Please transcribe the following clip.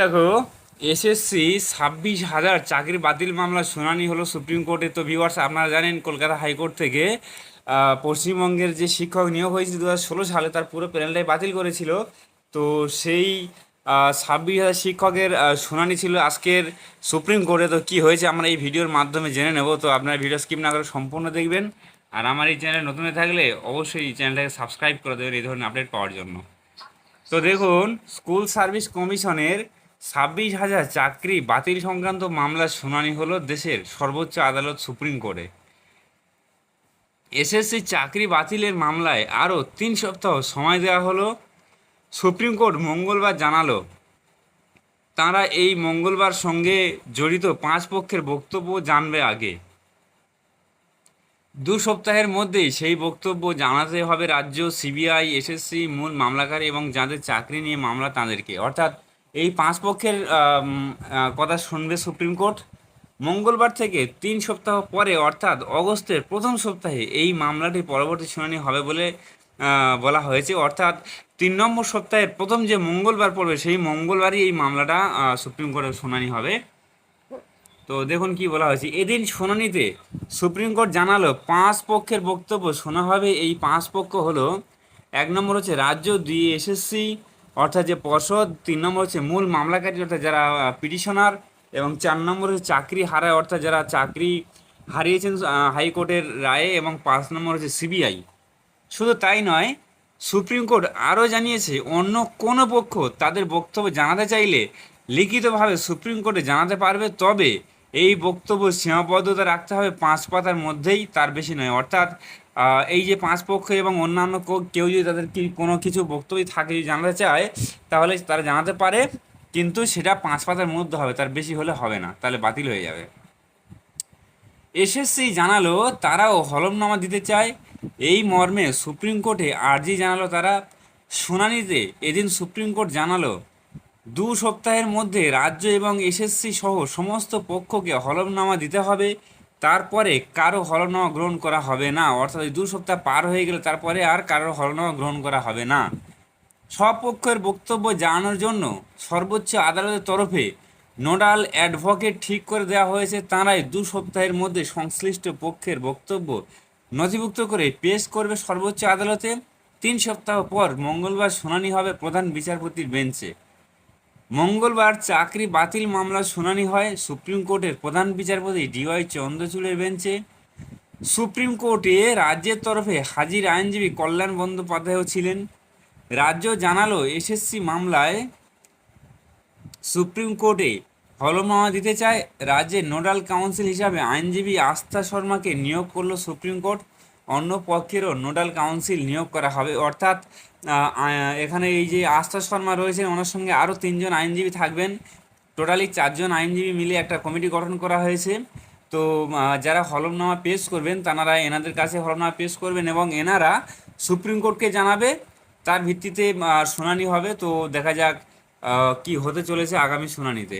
দেখো এসএসসি ছাব্বিশ হাজার চাকরি বাতিল মামলা শুনানি হলো সুপ্রিম কোর্টে। তো ভিউয়ার্স আপনারা জানেন, কলকাতা হাইকোর্ট থেকে পশ্চিমবঙ্গের যে শিক্ষক নিয়োগ হয়েছিল দু সালে, তার পুরো প্যানেলটাই বাতিল করেছিল। তো সেই ছাব্বিশ হাজার শিক্ষকের শুনানি ছিল আজকের সুপ্রিম কোর্টে। তো কি হয়েছে আমরা এই ভিডিওর মাধ্যমে জেনে নেব। তো আপনারা ভিডিও স্কিপ না করে সম্পূর্ণ দেখবেন। আর আমার এই চ্যানেলে নতুন থাকলে অবশ্যই এই চ্যানেলটাকে সাবস্ক্রাইব করে দেবেন, এই ধরনের আপডেট পাওয়ার জন্য। তো দেখুন স্কুল সার্ভিস কমিশনের ছাব্বিশ হাজার চাকরি বাতিল সংক্রান্ত মামলার শুনানি হলো দেশের সর্বোচ্চ আদালত সুপ্রিম কোর্টে। এসএসসি চাকরি বাতিলের মামলায় আরও তিন সপ্তাহ সময় দেওয়া হলো। সুপ্রিম কোর্ট মঙ্গলবার জানালো, তারা এই মঙ্গলবার সঙ্গে জড়িত পাঁচ পক্ষের বক্তব্য জানবে আগে। দু সপ্তাহের মধ্যেই সেই বক্তব্য জানাতে হবে রাজ্য, সিবিআই, এসএসসি, মূল মামলাকারী এবং যাদের চাকরি নিয়ে মামলা তাদেরকে। অর্থাৎ এই পাঁচ পক্ষের কথা শুনবে সুপ্রিম কোর্ট। মঙ্গলবার থেকে তিন সপ্তাহ পরে, অর্থাৎ অগস্টের প্রথম সপ্তাহে এই মামলাটি পরবর্তী শুনানি হবে বলে বলা হয়েছে। অর্থাৎ তিন নম্বর সপ্তাহের প্রথম যে মঙ্গলবার পড়বে, সেই মঙ্গলবারই এই মামলাটা সুপ্রিম কোর্টের শুনানি হবে। তো দেখুন কি বলা হয়েছে। এদিন শুনানিতে সুপ্রিম কোর্ট জানালো, পাঁচ পক্ষের বক্তব্য শোনা হবে। এই পাঁচ পক্ষ হলো, এক নম্বর হচ্ছে রাজ্য দুই এসএসসি অর্থাৎ যে পর্ষদ, তিন নম্বর হচ্ছে মূল মামলাকারী অর্থাৎ যারা পিটিশনার এবং চার নম্বর হচ্ছে চাকরি হারায় অর্থাৎ যারা চাকরি হারিয়েছেন হাইকোর্টের রায়ে এবং পাঁচ নম্বর হচ্ছে সিবিআই। শুধু তাই নয়, সুপ্রিম কোর্ট আরও জানিয়েছে, অন্য কোনো পক্ষ তাদের বক্তব্য জানাতে চাইলে লিখিতভাবে সুপ্রিম কোর্টে জানাতে পারবে। তবে এই বক্তব্য সীমাবদ্ধতা রাখতে হবে পাঁচ পাতার মধ্যেই, তার বেশি নয়। অর্থাৎ এই যে পাঁচ পক্ষ এবং অন্যান্য কেউ যদি তাদের কি কোনো কিছু বক্তব্য থাকে যদি জানাতে চায়, তাহলে তারা জানাতে পারে, কিন্তু সেটা পাঁচ পাতার মধ্যে হবে, তার বেশি হলে হবে না, তাহলে বাতিল হয়ে যাবে। এসএসসি জানালো, তারাও হলফনামা দিতে চায়। এই মর্মে সুপ্রিম কোর্টে আর্জি জানালো তারা। শুনানিতে এদিন সুপ্রিম কোর্ট জানালো দু সপ্তাহের মধ্যে রাজ্য এবং এসএসসি সহ সমস্ত পক্ষকে হলফনামা দিতে হবে। তারপরে কারও হলফনামা গ্রহণ করা হবে না। অর্থাৎ দু সপ্তাহ পার হয়ে গেলে তারপরে আর কারোর হলফনামা গ্রহণ করা হবে না। সব পক্ষের বক্তব্য জানানোর জন্য সর্বোচ্চ আদালতের তরফে নোডাল অ্যাডভোকেট ঠিক করে দেওয়া হয়েছে। তাঁরাই দু সপ্তাহের মধ্যে সংশ্লিষ্ট পক্ষের বক্তব্য নথিভুক্ত করে পেশ করবে সর্বোচ্চ আদালতে। তিন সপ্তাহ পর মঙ্গলবার শুনানি হবে প্রধান বিচারপতির বেঞ্চে। মঙ্গলবার চাকরি বাতিল মামলার শুনানি হয় সুপ্রিম কোর্টের প্রধান বিচারপতি ডিওয়াই চন্দ্রচূড়ের বেঞ্চে। সুপ্রিম কোর্টে রাজ্যের তরফে হাজির আইনজীবী কল্যাণ বন্দ্যোপাধ্যায়ও ছিলেন। রাজ্য জানালো এসএসসি মামলায় সুপ্রিম কোর্টে হলফনামা দিতে চায়। রাজ্যের নোডাল কাউন্সিল হিসাবে আইনজীবী আস্থা শর্মাকে নিয়োগ করল সুপ্রিম কোর্ট। অন্য পক্ষেরও নোডাল কাউন্সিল নিয়োগ করা হবে। অর্থাৎ এখানে এই যে আস্থা শর্মা রয়েছেন, ওনার সঙ্গে আরও তিনজন আইনজীবী থাকবেন। টোটালি চারজন আইনজীবী মিলে একটা কমিটি গঠন করা হয়েছে। তো যারা হলফনামা পেশ করবেন, তারা এনাদের কাছে হলফনামা পেশ করবেন এবং এনারা সুপ্রিম কোর্টকে জানাবে। তার ভিত্তিতে শুনানি হবে। তো দেখা যাক কি হতে চলেছে আগামী শুনানিতে।